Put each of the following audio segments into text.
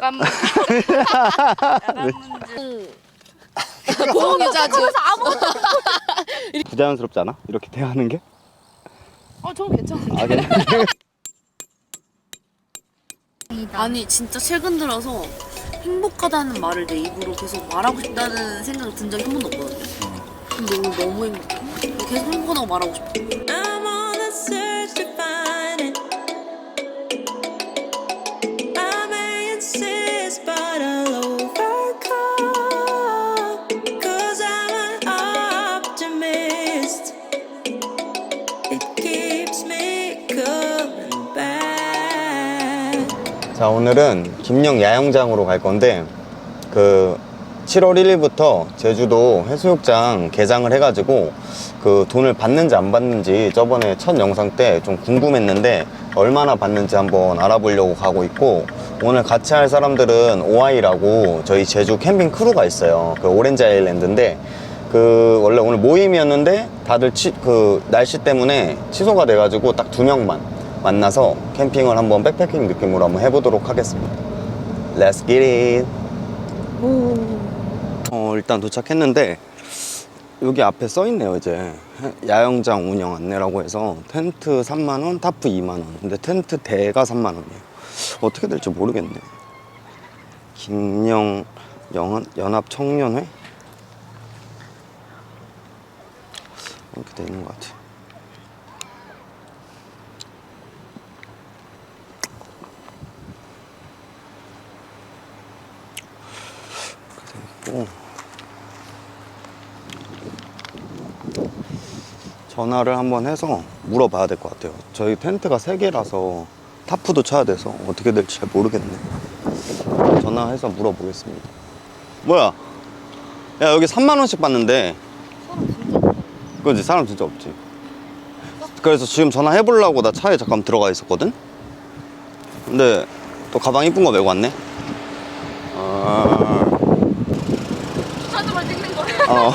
약간 문제. 약간 문제. 보험유자주. 부자연스럽지 않아? 이렇게 대하는 게? 어, 저거 괜찮은데. 아, 아니 진짜 최근 들어서 행복하다는 말을 내 입으로 계속 말하고 싶다는 생각이 든 적이 한 번도 없거든요. 근데 오늘 너무 행복해. 계속 행복하다고 말하고 싶어. 자 오늘은 김영 야영장으로 갈 건데 그 7월 1일부터 제주도 해수욕장 개장을 해가지고 그 돈을 받는지 안 받는지 저번에 첫 영상 때 좀 궁금했는데 얼마나 받는지 한번 알아보려고 가고 있고 오늘 같이 할 사람들은 오아이라고 저희 제주 캠핑 크루가 있어요. 그 오렌지 아일랜드인데 그 원래 오늘 모임이었는데 다들 치, 그 날씨 때문에 취소가 돼가지고 딱 두 명만 만나서 캠핑을 한번 백패킹 느낌으로 한번 해보도록 하겠습니다. Let's get it. 어 일단 도착했는데 여기 앞에 써 있네요 이제 야영장 운영 안내라고 해서 텐트 3만 원, 타프 2만 원. 근데 텐트 대가 3만 원이에요. 어떻게 될지 모르겠네. 김영 연합 청년회 이렇게 돼 있는 것 같아. 있 고 전화를 한번 해서 물어봐야 될 것 같아요. 저희 텐트가 세 개라서 타프도 쳐야 돼서 어떻게 될지 잘 모르겠네. 전화해서 물어보겠습니다. 뭐야? 야 여기 3만 원씩 받는데. 그지 사람 진짜 없지. 그래서 지금 전화해 보려고 나 차에 잠깐 들어가 있었거든. 근데 또 가방 이쁜 거 메고 왔네. 아. 사진만 찍는 거예요. 어.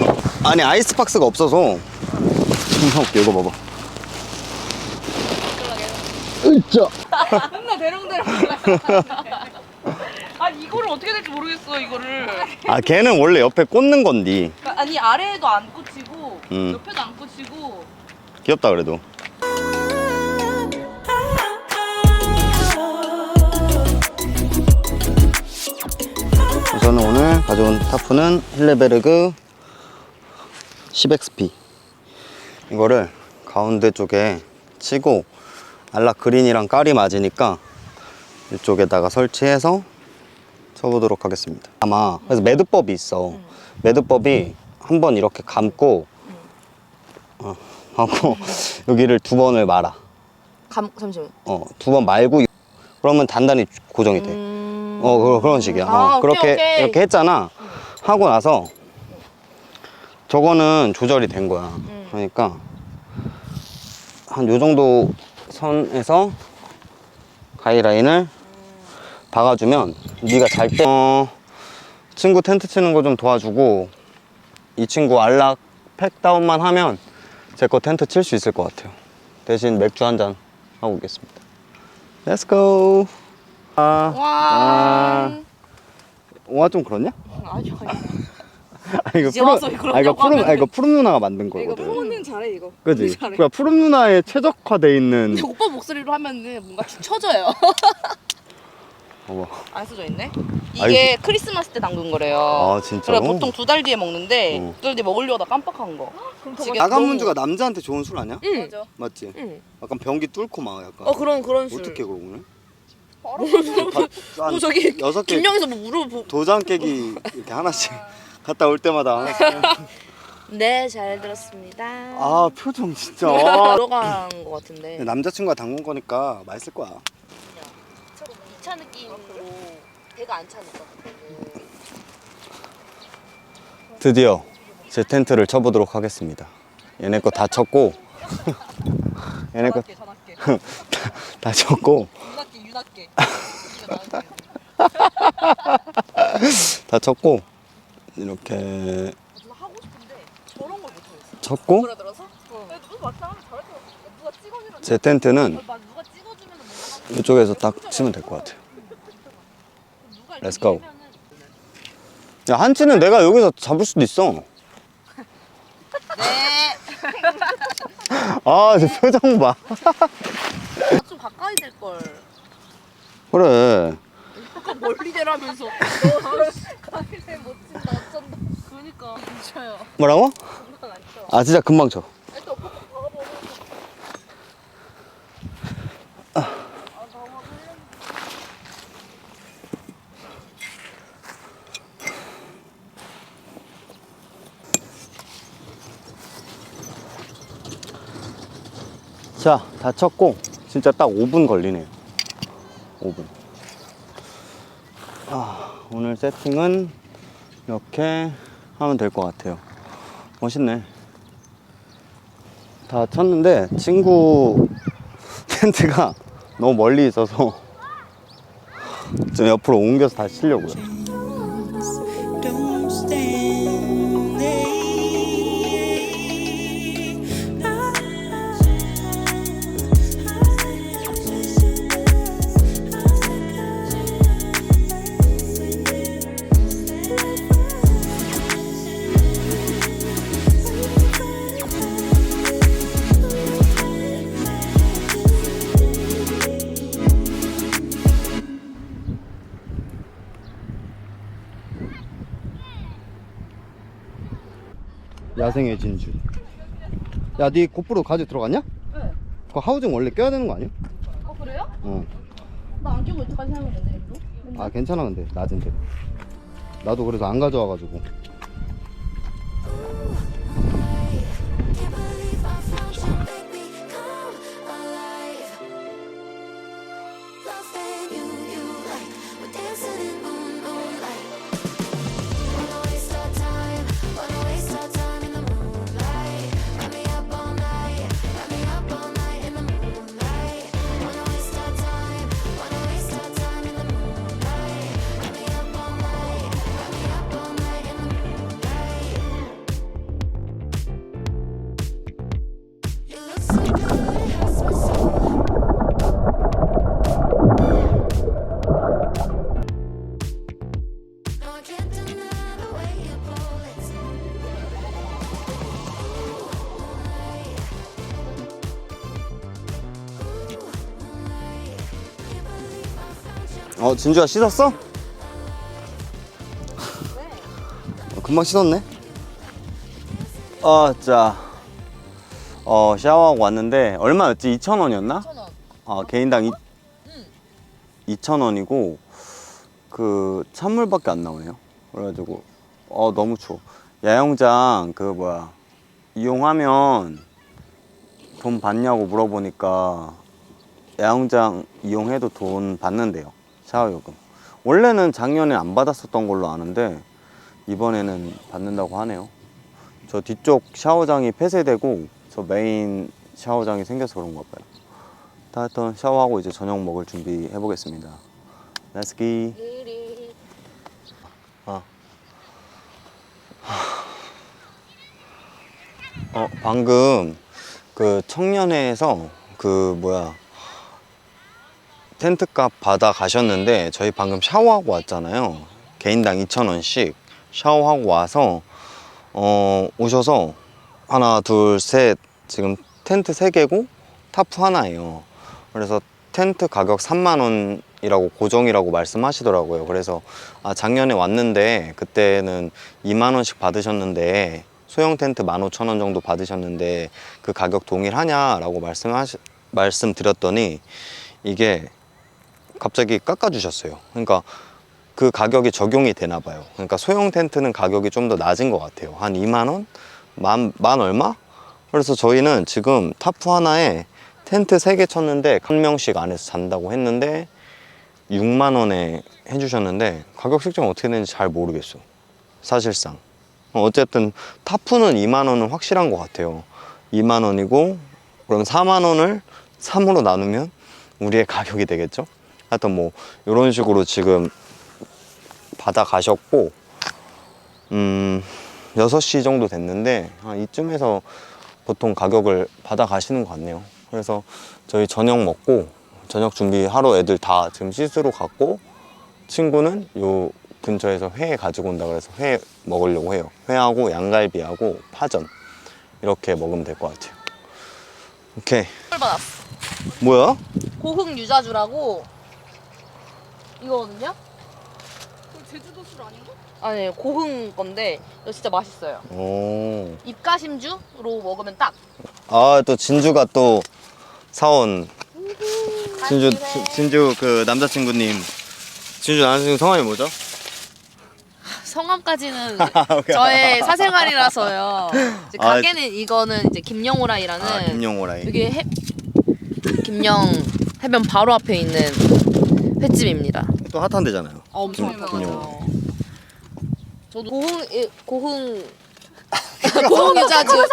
아니 아이스박스가 없어서 존나 웃겨 이거 봐봐 으쌰 맨날 대롱대롱. 아 이거를 어떻게 될지 모르겠어 이거를. 아 걔는 원래 옆에 꽂는 건디 아니 아래에도 안 꽂히고 음. 옆에도 안 꽂히고. 귀엽다 그래도 저는 오늘 가져온 타프는 힐레베르그 10XP 이거를 가운데 쪽에 치고 안락 그린이랑 깔이 맞으니까 이쪽에다가 설치해서 쳐보도록 하겠습니다. 아마 그래서 매듭법이 있어. 매듭법이 한 번 이렇게 감고 어, 하고 여기를 두 번을 말아. 감 잠시만. 어, 두 번 말고 그러면 단단히 고정이 돼. 음... 어, 그- 그런 식이야. 아, 어, 오케이, 그렇게 오케이. 이렇게 했잖아. 하고 나서 저거는 조절이 된 거야. 음. 그러니까 한 요 정도 선에서 가이라인을 박아주면 네가 잘때 어, 친구 텐트 치는 거 좀 도와주고 이 친구 안락 팩 다운만 하면 제 거 텐트 칠 수 있을 것 같아요. 대신 맥주 한 잔 하고 오겠습니다. Let's go. 아, 와. 아. 와좀 그렇냐? 아니요. 아 이거 이제 와서 그러냐고 아 이거 푸름 아 하면은. 이거 푸름 누나가 만든 이거 거거든. 프로는 잘해 이거. 그지? 잘해. 그러니까 푸름 누나에 최적화돼 있는. 근데 오빠 목소리로 하면은 뭔가 뒤쳐져요. 어머. 안 써져 있네. 이게 크리스마스 때 담근 거래요. 아 진짜로? 그래 보통 두 달 뒤에 먹는데 어. 두 달 뒤에 먹으려다 깜빡한 거. 지금 야간 너무- 문주가 남자한테 좋은 술 아니야? 응. 맞아. 맞지? 응. 약간 변기 뚫고 막 약간. 어 그런 그런 술. 어떻게 그러고 는? 뭐 저기 여섯 개 김영에서 뭐 물어보. 도장 깨기 이렇게 하나씩 갔다 올 때마다 하나씩. 네, 잘 들었습니다. 아 표정 진짜. 와. 들어간 거 같은데. 남자친구가 담근 거니까 맛있을 거야. 2차 느낌으로 배가 안 차니까. 드디어 제 텐트를 쳐보도록 하겠습니다. 얘네 거 다 쳤고, 얘네 거 다 쳤고, 유학계. 다 쳤고, 이렇게 하고 싶은데 저런 걸 못하겠어. 쳤고, 들어서? 어. 누가 막상 하면 잘할 것 같아. 누가 찍어주면 제 텐트는 막 누가 찍어주면 뭔가 이쪽에서 딱 치면 될 것 같아요. 렛츠고 야 한치는 내가 여기서 잡을 수도 있어 네 아, 저 표정 봐. 좀 가까이 될 걸. 그래. 약간 멀리 되면 못 친다 어쩐다. 그니까 안 쳐요. 뭐라고? 금방 안 쳐. 아, 진짜 금방 쳐. 일단 오빠 박아보고. 자, 다 쳤고, 진짜 딱 5분 걸리네요. 5분. 아, 오늘 세팅은 이렇게 하면 될 것 같아요. 멋있네. 다 쳤는데, 친구 텐트가 너무 멀리 있어서 좀 옆으로 옮겨서 다시 치려고요. 야생의 진주. 야, 네 고프로 가지고 들어갔냐? 네. 그 하우징 원래 껴야 되는 거 아니야? 어 그래요? 어. 나 안 끼고 어떡하지 하면 되는데? 아, 괜찮아, 근데, 낮은데. 나도 그래서 안 가져와가지고. 어, 진주야 씻었어? 어, 금방 씻었네. 어, 자. 어, 샤워하고 왔는데, 얼마였지? 2,000원이었나? 2,000원. 아, 개인당 이, 2,000원이고, 그, 찬물밖에 안 나오네요. 그래 가지고, 어, 너무 추워. 야영장, 그, 뭐야, 이용하면 돈 받냐고 물어보니까, 야영장 이용해도 돈 받는데요. 샤워요금. 원래는 작년에 안 받았었던 걸로 아는데 이번에는 받는다고 하네요. 저 뒤쪽 샤워장이 폐쇄되고 저 메인 샤워장이 생겨서 그런가 봐요. 다 일단 샤워하고 이제 저녁 먹을 준비 해보겠습니다. 렛츠기. 아. 어, 방금 그 청년회에서 그 뭐야 텐트 값 받아 가셨는데 저희 방금 샤워하고 왔잖아요. 개인당 2,000원씩 샤워하고 와서 어 오셔서 하나 둘 셋 지금 텐트 3개고 타프 하나예요. 그래서 텐트 가격 3만 원이라고 고정이라고 말씀하시더라고요. 그래서 아 작년에 왔는데 그때는 2만 원씩 받으셨는데 소형 텐트 15,000원 정도 받으셨는데 그 가격 동일하냐라고 말씀하시 말씀드렸더니 이게 갑자기 깎아주셨어요. 그러니까 그 가격이 적용이 되나 봐요. 그러니까 소형 텐트는 가격이 좀 더 낮은 것 같아요. 한 2만 원? 만, 만 얼마? 그래서 저희는 지금 타프 하나에 텐트 3개 쳤는데 한 명씩 안에서 잔다고 했는데 6만 원에 해주셨는데 가격 책정 어떻게 되는지 잘 모르겠어. 사실상. 어, 어쨌든 타프는 2만 원은 확실한 것 같아요. 2만 원이고 그럼 4만 원을 3으로 나누면 우리의 가격이 되겠죠? 하여튼 뭐 이런 식으로 지금 받아 가셨고 음 6시 정도 됐는데 한 이쯤에서 보통 가격을 받아 가시는 것 같네요. 그래서 저희 저녁 먹고 저녁 준비하러 애들 다 지금 씻으러 갔고 친구는 요 근처에서 회 가지고 온다 그래서 회 먹으려고 해요. 회하고 양갈비하고 파전 이렇게 먹으면 될 것 같아요. 오케이. 헐 받았어. 뭐야? 고흥 유자주라고 이거거든요? 제주도 술 아닌가? 아니 고흥 건데 이거 진짜 맛있어요. 오. 입가심주로 먹으면 딱. 아 또 진주가 또 사온 진주 진- 진주 그 남자친구님 진주 남자친구 성함이 뭐죠? 성함까지는 저의 사생활이라서요. 이제 아, 가게는 이거는 이제 김영호라이라는 아 김용호라이. 여기 해, 김영 해변 바로 앞에 있는 횟집입니다. 또 핫한 데잖아요. 엄청 김- 유명하죠. 저도 고흥 예, 고흥 고흥 유자주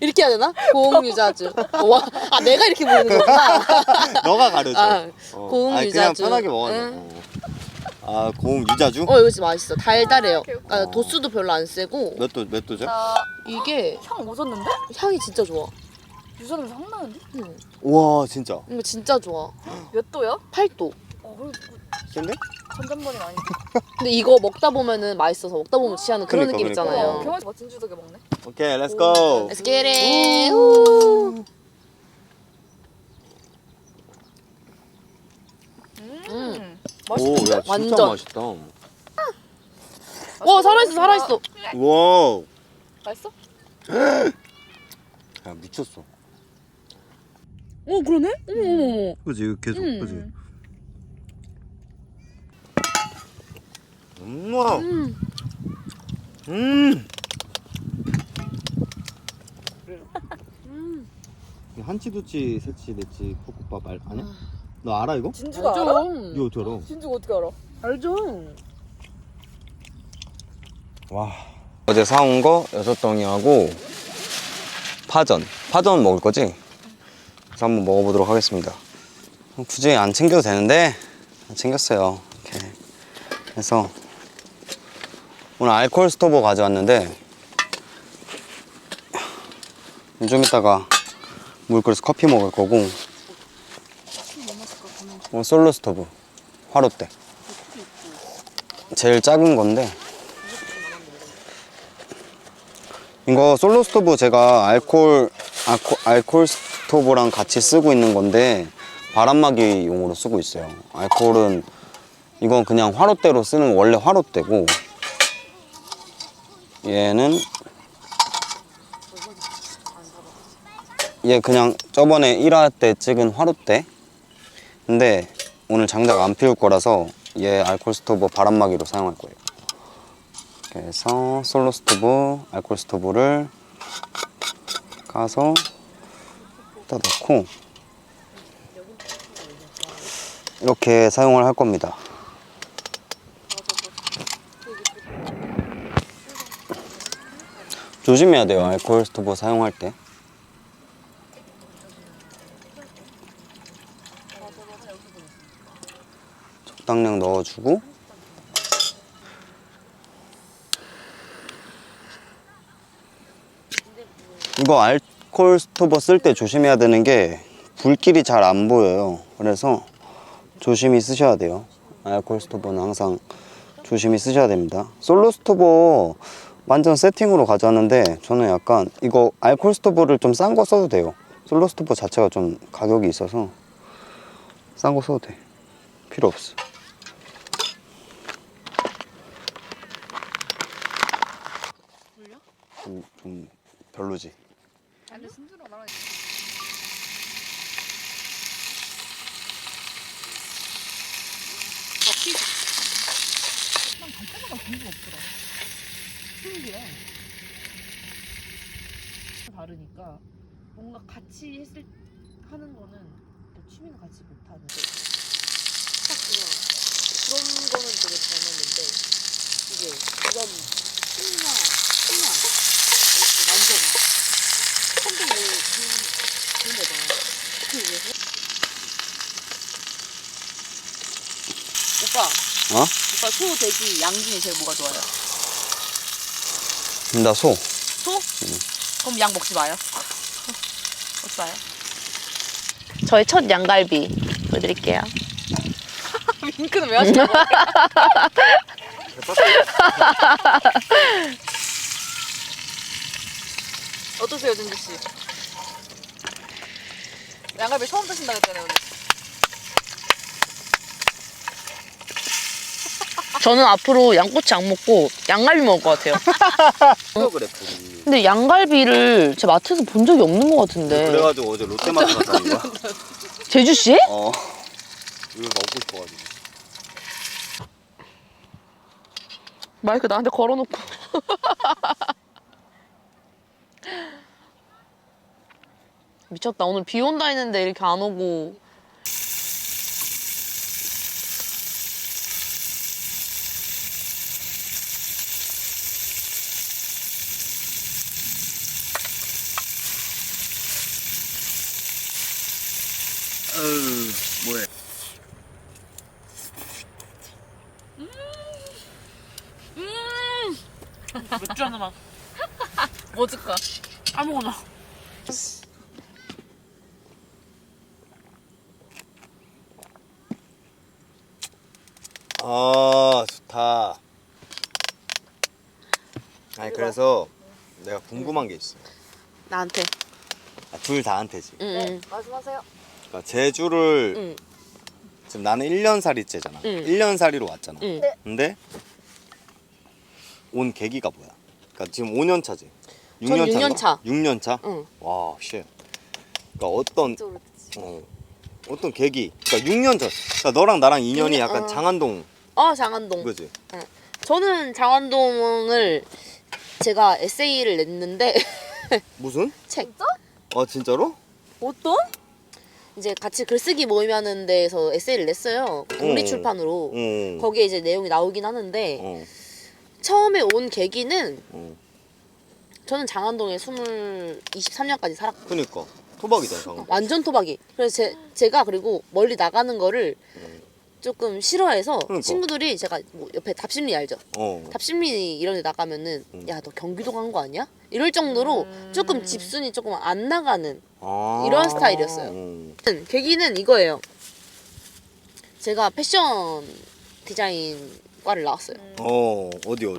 이렇게 해야 되나? 고흥 유자주. 와, 아 내가 이렇게 부르는 거구나. 너가 가르쳐. 아, 어. 고흥 아니, 그냥 유자주. 편하게 먹어. 응. 아 고흥 유자주? 어 이거 진짜 맛있어. 달달해요. 아, 어. 도수도 별로 안 세고 몇 도 몇 도죠? 이게 향 오졌는데? 향이 진짜 좋아. 유전에서 향 나는데? 응. 우와 진짜 이거 진짜 좋아. 몇 도야? 8도. 어, 그리고 센데? 전전번이 아닌데? 근데 이거 먹다 보면은 맛있어서 먹다 보면 취하는 그런 그러니까, 느낌 그러니까. 있잖아요. 어, 뭐 진주덕에 먹네? 오케이 렛츠 고 Let's get it. 우. 음. 오야 진짜 완전. 맛있다 와 살아있어 살아있어. 우와 맛있어? 야 미쳤어 어 그러네? 어머 어머. 그지 이거 계속 음. 그지 음, 와. 음. 음. 음. 한치 두치 세치 네치 볶음밥 알, 아니야? 너 알아 이거? 진주가 알아? 알죠. 이거 어떻게 알아? 진주가 어떻게 알아? 알죠. 와 어제 사온 거 여섯 덩이하고 파전 파전 먹을 거지? 그래서 한번 먹어보도록 하겠습니다. 어, 굳이 안 챙겨도 되는데? 안 챙겼어요. 이렇게 그래서 오늘 알콜 스토버 가져왔는데 좀 이따가 물 끓여서 커피 먹을 거고. 어, 솔로 스토브. 화롯대 제일 작은 건데. 이거 솔로 스토브 제가 알콜 알코, 알콜 스토브랑 같이 쓰고 있는 건데 바람막이 용으로 쓰고 있어요. 알콜은 이건 그냥 화롯대로 쓰는 원래 화롯대고 얘는 얘 그냥 저번에 1화 때 찍은 화롯대 근데 오늘 장작 안 피울 거라서 얘 알콜 스토브 바람막이로 사용할 거예요. 그래서 솔로 스토브, 알콜 스토브를 까서 다 넣고 이렇게 사용을 할 겁니다. 조심해야 돼요, 알콜 스토브 사용할 때. 적당량 넣어주고 이거 알 콜 스토버 쓸 때 조심해야 되는 게 불길이 잘 안 보여요. 그래서 조심히 쓰셔야 돼요. 알콜 스토버는 항상 조심히 쓰셔야 됩니다. 솔로 스토버 완전 세팅으로 가져왔는데 저는 약간 이거 알콜 스토버를 좀 싼 거 써도 돼요. 솔로 스토버 자체가 좀 가격이 있어서 싼 거 써도 돼. 필요 없어. 좀, 좀 별로지. 아니 진주랑 나랑 다르니까 뭔가 같이 했을 하는 거는 또 취미는 같이 못하는. 딱 그냥 그런 거는 되게 잘 맞는데 이게 이건 신나 신나 완전 한국 뭐 그런 그런 거잖아 그래서 오빠 어? 오빠 소 돼지 양 중에 제일 뭐가 좋아요? 나 소. 소? 그럼 양 먹지 마요. 먹지 마요. 저의 첫 양갈비 보여드릴게요. 윙크는 왜 하시는 거야? 어떠세요, 준지 씨? 양갈비 처음 드신다고 했잖아요, 오늘. 저는 앞으로 양꼬치 안 먹고 양갈비 먹을 것 같아요. 그래. 근데 양갈비를 제 마트에서 본 적이 없는 것 같은데. 그래가지고 어제 롯데마트 갔다는 거야. 제주시에? 어. 이거 먹고 싶어가지고. 마이크 나한테 걸어놓고. 미쳤다. 오늘 비 온다 했는데 이렇게 안 오고. 으 뭐해? 맥주 하나만. 뭐 줄까? 아무거나. 아 좋다. 아니 그래서 내가 궁금한 게 있어. 나한테. 아, 둘 다한테지. 응, 네, 응. 말씀하세요. 그러니까 제주를 응. 지금 나는 1년 살이째잖아. 응. 1년 살이로 왔잖아. 응. 네. 근데 온 계기가 뭐야? 그러니까 지금 5년 차지. 전 6년 육년 차. 6년 차? 응. 와, 쉣. 그러니까 어떤. 어, 어떤 계기? 그러니까 6년 전. 그러니까 너랑 나랑 인연이 육 년, 약간 어. 장안동 어, 장안동. 그지? 저는 장안동을 제가 에세이를 냈는데 무슨? 책 진짜? 아 진짜로? 어떤? 이제 같이 글쓰기 모임 하는 데에서 에세이를 냈어요. 독립출판으로. 어. 거기에 이제 내용이 나오긴 하는데 어. 처음에 온 계기는 어. 저는 장안동에 20, 23년까지 살았고 그니까 토박이다 장안. 완전 토박이. 그래서 제, 제가 그리고 멀리 나가는 거를 조금 싫어해서 그러니까. 친구들이 제가 뭐 옆에 답심리 알죠? 어. 답심리 이런 데 나가면은 음. 야 너 경기도 간 거 아니야? 이럴 정도로 음. 조금 집순이 조금 안 나가는 아. 이런 스타일이었어요. 어. 계기는 이거예요. 제가 패션 디자인과를 나왔어요. 어 어디 어디?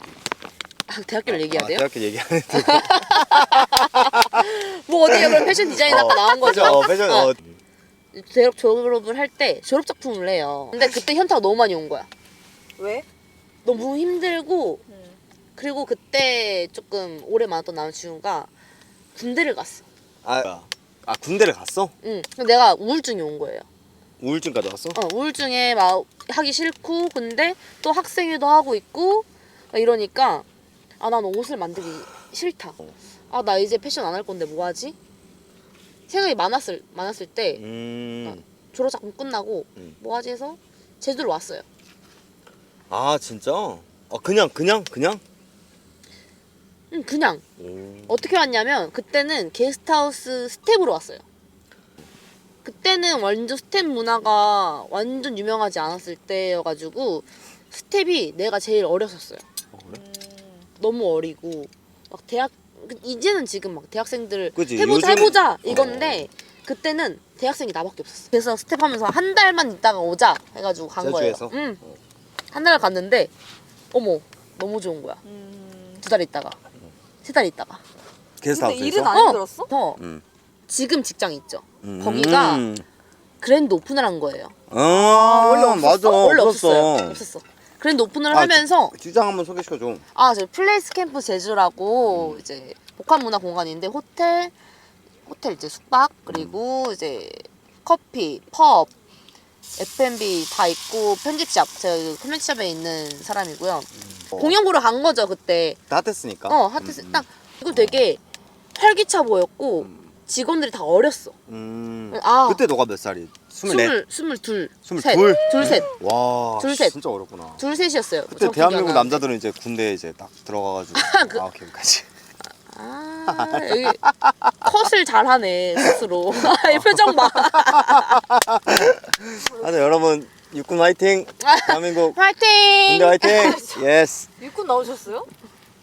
아, 대학교를 얘기해야 아, 돼요? 대학교 얘기하는데. 뭐 어디에 그럼 패션 디자인 학과 나온 거죠? 어, 패션. 어. 어. 대학 졸업을 할 때 졸업 작품을 해요. 근데 그때 현타가 너무 많이 온 거야. 왜? 너무 힘들고 음. 그리고 그때 조금 오래 많았던 남자친구가 군대를 갔어. 아, 아 군대를 갔어? 응. 근데 내가 우울증이 온 거예요. 우울증까지 왔어? 어, 우울증에 막 하기 싫고 근데 또 학생회도 하고 있고 막 이러니까 아 난 옷을 만들기 싫다. 아 나 이제 패션 안 할 건데 뭐 하지? 생각이 많았을 많았을 때 음. 졸업 작품 끝나고 음. 뭐 하지 해서 제주로 왔어요. 아 진짜? 아 그냥 그냥 그냥? 응, 그냥 오. 어떻게 왔냐면 그때는 게스트하우스 스텝으로 왔어요. 그때는 완전 스텝 문화가 완전 유명하지 않았을 때여가지고 스텝이 내가 제일 어렸었어요. 어. 너무 어리고 막 대학 이제는 지금 막 대학생들 그치, 해보자 요즘- 해보자 이건데 그때는 대학생이 나밖에 없었어. 그래서 스텝하면서 한 달만 있다가 오자 해가지고 간 제주에서? 거예요. 응. 한 달 갔는데 어머 너무 좋은 거야. 음. 두 달 있다가 세 달 있다가 근데 게스트하우스에서? 일은 안 어. 힘들었어? 더 음. 지금 직장 있죠. 음. 거기가 그랜드 오픈을 한 거예요. 아, 원래 없었어? 맞아. 원래 없었어. 없었어요. 없었어. 그랜드 오픈을 아, 하면서 주장 한번 소개시켜 줘. 아, 저 플레이스 캠프 음. 제주라고 이제 복합 문화 공간인데 호텔 호텔 이제 숙박 그리고 음. 이제 커피, 펍, F&B 다 있고 편집샵 제가 그 편집샵에 있는 사람이고요. 어. 공연 보러 간 거죠 그때. 핫했으니까. 어, 하트스 음, 딱 이거 되게 활기차 보였고 음. 직원들이 다 어렸어. 음. 아. 그때 너가 몇 살이? 스물넷. 스물 스물 둘, 스물둘? 셋, 둘셋, 와. 둘, 셋. 진짜 어렵구나. 둘 셋이었어요. 그때 대한민국 남자들은 이제 군대에 이제 딱 들어가가지고 그- 아 오케이까지. 아, 여기 컷을 잘하네 스스로. 이 표정 봐. 하여튼 여러분 육군 화이팅. 대한민국 화이팅! 군대 화이팅. 예스. 육군 나오셨어요?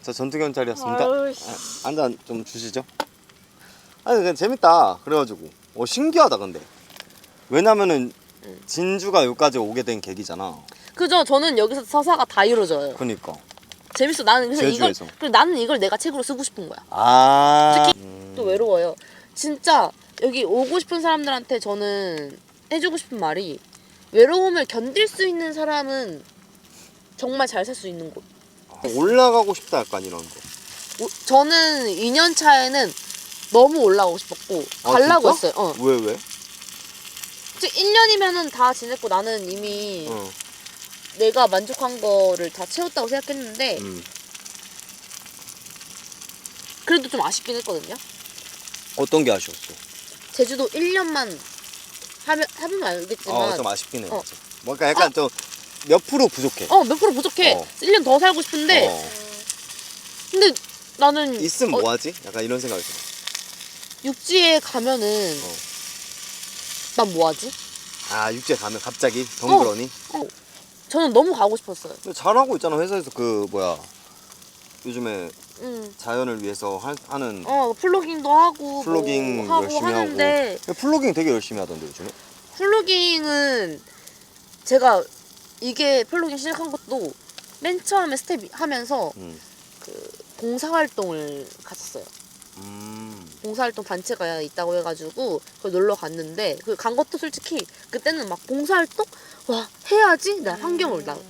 저 전투 경찰이었습니다. 아유, 씨. 한 잔 좀 주시죠. 아니 그냥 재밌다. 그래가지고 어 신기하다 근데 왜냐면은 진주가 여기까지 오게 된 계기잖아. 그죠? 저는 여기서 서사가 다 이루어져요. 그니까. 재밌어. 나는 그래서 이걸 제주에서. 그리고 나는 이걸 내가 책으로 쓰고 싶은 거야. 아. 특히 음. 또 외로워요. 진짜 여기 오고 싶은 사람들한테 저는 해주고 싶은 말이 외로움을 견딜 수 있는 사람은 정말 잘 살 수 있는 곳. 올라가고 싶다 약간 이런 거. 오- 저는 2년 차에는 너무 올라가고 싶었고 아, 가려고 진짜? 했어요. 어. 왜 왜? 즉 1년이면은 다 지냈고 나는 이미 어. 내가 만족한 거를 다 채웠다고 생각했는데 음. 그래도 좀 아쉽긴 했거든요. 어떤 게 아쉬웠어? 제주도 1년만 하면 하면 알겠지만 어, 좀 아쉽긴 해. 어. 뭔가 약간 좀 몇 프로 부족해. 어, 몇 프로 부족해. 어. 1년 더 살고 싶은데 어. 근데 나는 있으면 어, 뭐하지? 약간 이런 생각이 들어. 육지에 가면은 어. 난 뭐하지? 아 육지에 가면 갑자기 덩그러니? 저는 너무 가고 싶었어요. 근데 잘하고 있잖아 회사에서 그 뭐야 요즘에 음. 자연을 위해서 하, 하는 어 플로깅도 하고 플로깅 뭐 하고 열심히 하는데 하고 플로깅 되게 열심히 하던데 요즘에 플로깅은 제가 이게 플로깅 시작한 것도 맨 처음에 스텝 하면서 음. 그 봉사활동을 갔었어요. 음. 봉사활동 단체가 있다고 해가지고 그 놀러 갔는데 그 간 것도 솔직히 그때는 막 봉사활동 와 해야지 나 환경을 나막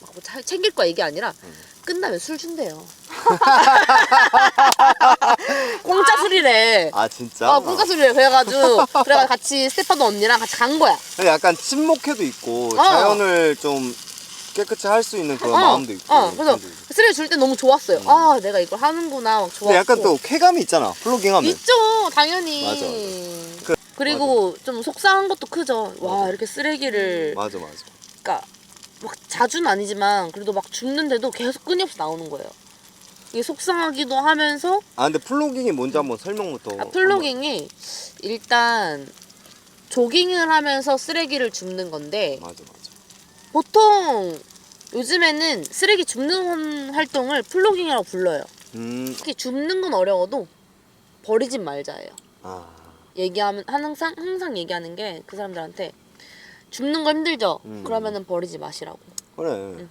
뭐 차- 챙길 거야 이게 아니라 음. 끝나면 술 준대요. 공짜 술이래. 아 진짜? 아 공짜 술이래. 그래가지고 그래가 같이 스테파도 언니랑 같이 간 거야. 근데 약간 친목회도 있고 어. 자연을 좀 깨끗이 할 수 있는 그런 어, 마음도 있고 어, 그래서 있고. 쓰레기 줄때 너무 좋았어요. 음. 아 내가 이걸 하는구나 막 좋았고. 근데 약간 또 쾌감이 있잖아 플로깅 하면 있죠 당연히. 맞아, 그- 그리고 좀 속상한 것도 크죠. 와 맞아. 이렇게 쓰레기를 맞아 맞아 그러니까 막 자주는 아니지만 그래도 막 줍는데도 계속 끊임없이 나오는 거예요. 이게 속상하기도 하면서 아 근데 플로깅이 뭔지 한번 설명부터 아, 플로깅이 일단 조깅을 하면서 쓰레기를 줍는 건데 한번- 맞아 맞아 보통 요즘에는 쓰레기 줍는 활동을 플로깅이라고 불러요. 음, 특히 줍는 건 어려워도 버리진 말자예요. 아, 얘기하면 항상 항상 얘기하는 게 그 사람들한테 줍는 거 힘들죠. 음. 그러면은 버리지 마시라고. 그래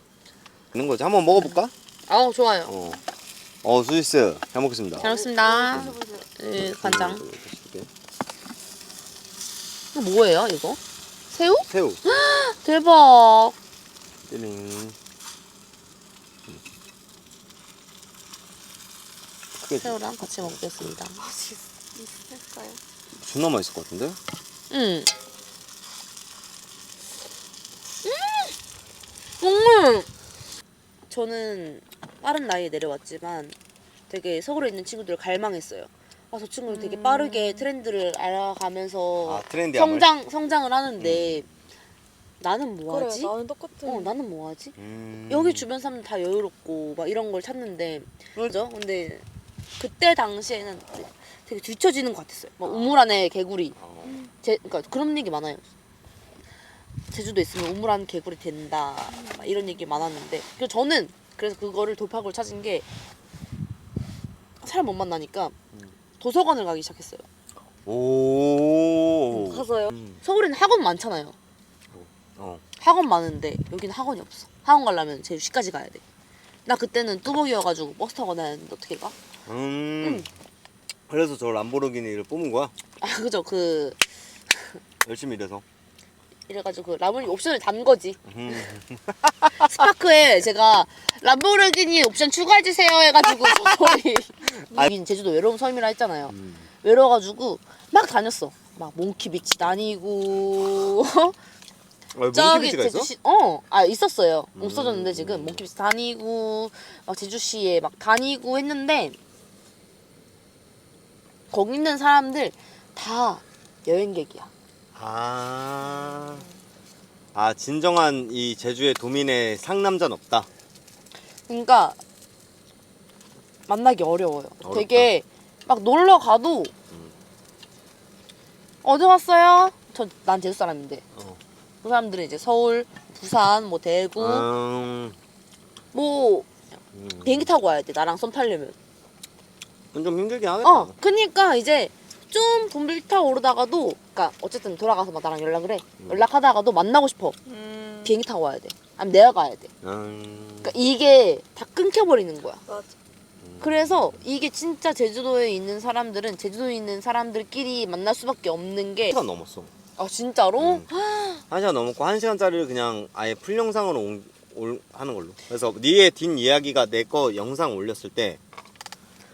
있는 거지 한번 먹어볼까? 아우 좋아요. 어, 어 수지스 잘 먹겠습니다 잘 먹습니다. 네, 간장. 음, 이렇게. 이거 뭐예요 이거? 새우? 새우 대박. 띠링 크게. 새우랑 같이 먹겠습니다. 있을까요? 존나 맛있을 것 같은데? 음. 음. 저는 빠른 나이에 내려왔지만 되게 서울에 있는 친구들을 갈망했어요. 아, 저 친구는 되게 빠르게 트렌드를 알아가면서 아 트렌디함을 성장 성장을 하는데 나는 그래 뭐하지? 나는 똑같은. 어, 나는 뭐 하지? 음. 여기 주변 사람들 다 여유롭고 막 이런 걸 찾는데 그죠? 근데 그때 당시에는 되게 뒤처지는 것 같았어요. 막 우물 안에 개구리. 어, 제, 그러니까 그런 얘기 많아요. 제주도 있으면 우물 안 개구리 된다. 막 이런 얘기 많았는데 그래서 저는 그래서 그거를 돌파구를 찾은 게 사람 못 만나니까 도서관을 가기 시작했어요. 오 가서요. 음. 서울에는 학원 많잖아요. 어. 학원 많은데 여기는 학원이 없어. 학원 가려면 제주시까지 가야 돼. 나 그때는 뚜벅이여가지고 버스 타고 다녔는데 어떻게 가? 음. 그래서 저 람보르기니를 뽑은 거야? 아 그죠 그 열심히 일해서 이래가지고 그 라보르 옵션을 단 거지. 음. 스파크에 제가 람보르기니 옵션 추가해주세요 해가지고 저희 여긴 제주도 외로운 섬이라 했잖아요. 음. 외로워가지고 막 다녔어. 막 몽키비치 다니고 아, 저기 몽키비치가 있어? 제주시 어아 있었어요. 없어졌는데 음. 지금 몽키비치 다니고 막 제주시에 막 다니고 했는데 거기 있는 사람들 다 여행객이야. 아. 아 진정한 이 제주의 도민의 상남자는 없다. 그러니까 만나기 어려워요. 어렵다. 되게 막 놀러 가도 음. 어디 왔어요? 저 난 제주 사람인데 어. 그 사람들은 이제 서울, 부산, 뭐 대구, 음. 뭐 음. 비행기 타고 와야 돼. 나랑 썸 타려면. 그건 좀 힘들긴 하겠다. 어, 그니까 이제 좀돈 불타 오르다가도 그러니까 어쨌든 돌아가서 막 나랑 연락을 해. 연락하다가도 만나고 싶어. 음. 비행기 타고 와야 돼. 아니면 내가 가야 돼. 음... 그러니까 이게 다 끊겨버리는 거야. 맞아. 그래서 이게 진짜 제주도에 있는 사람들은 제주도에 있는 사람들끼리 만날 수밖에 없는 게. 1시간 넘었어 아 진짜로? 음. 1시간 넘었고 1시간짜리를 그냥 아예 풀 영상으로 온- 올- 하는 걸로 그래서 니의 뒷 이야기가 내 거 영상 올렸을 때뭐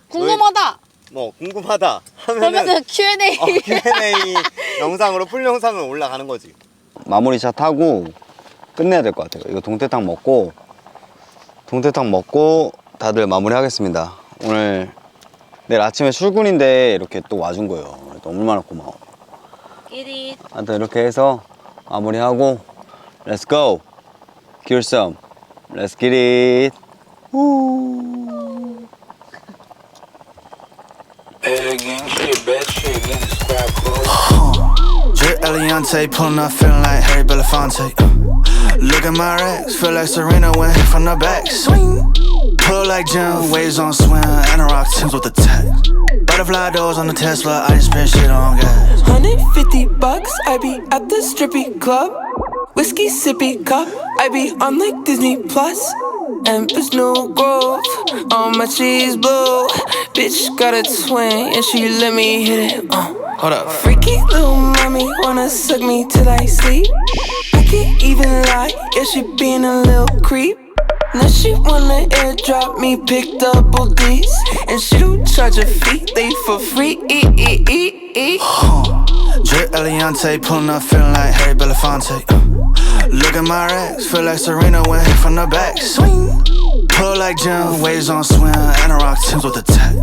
궁금하다. 궁금하다 하면은 그러면은 Q&A. 어, Q&A 영상으로 풀 영상을 올라가는 거지. 마무리샷 하고 끝내야 될 것 같아요. 이거 동태탕 먹고 동태탕 먹고 다들 마무리하겠습니다. 오늘 내일 아침에 출근인데 이렇게 또 와준 거예요. 너무 얼마나 고마워. 끼리. 하여튼 이렇게 해서 마무리하고 Let's go. Some. Let's get it. Drip Eliante, pulling up, feeling like Harry Belafonte. Look at my racks, feel like Serena went hit from the back. Swing. Pull like Jim, waves on swim, and a rock Tims with the tech. Butterfly doors on the Tesla, I just spend shit on gas. 150 bucks, I be at the strippy club. Whiskey sippy cup, I be on like Disney Plus. Empress New Grove, on my cheese blue. Bitch got a twin, and she let me hit it. Uh, hold up. Freaky little mommy wanna suck me till I sleep. I can't even lie, yeah, she being a little creep. Now she wanna airdrop me, pick double D's. And she don't charge a fee, they for free. E -e -e -e. Drip Eliante, pulling up, feeling like Harry Belafonte. Look at my racks, feel like Serena went hit from the back. Swing. Pull like Jim, waves on swim, and a rock Tims with the tech.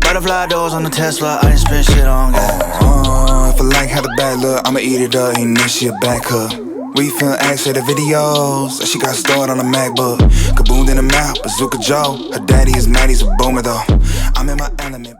Butterfly doors on the Tesla, I just spend shit on gas. Uh, if I like how the bad look, I'ma eat it up, ain't this shit back up. We film ads for the videos. She got stored on a MacBook. Kaboom in the mouth, Bazooka Joe. Her daddy is mad, he's a boomer though. I'm in my element.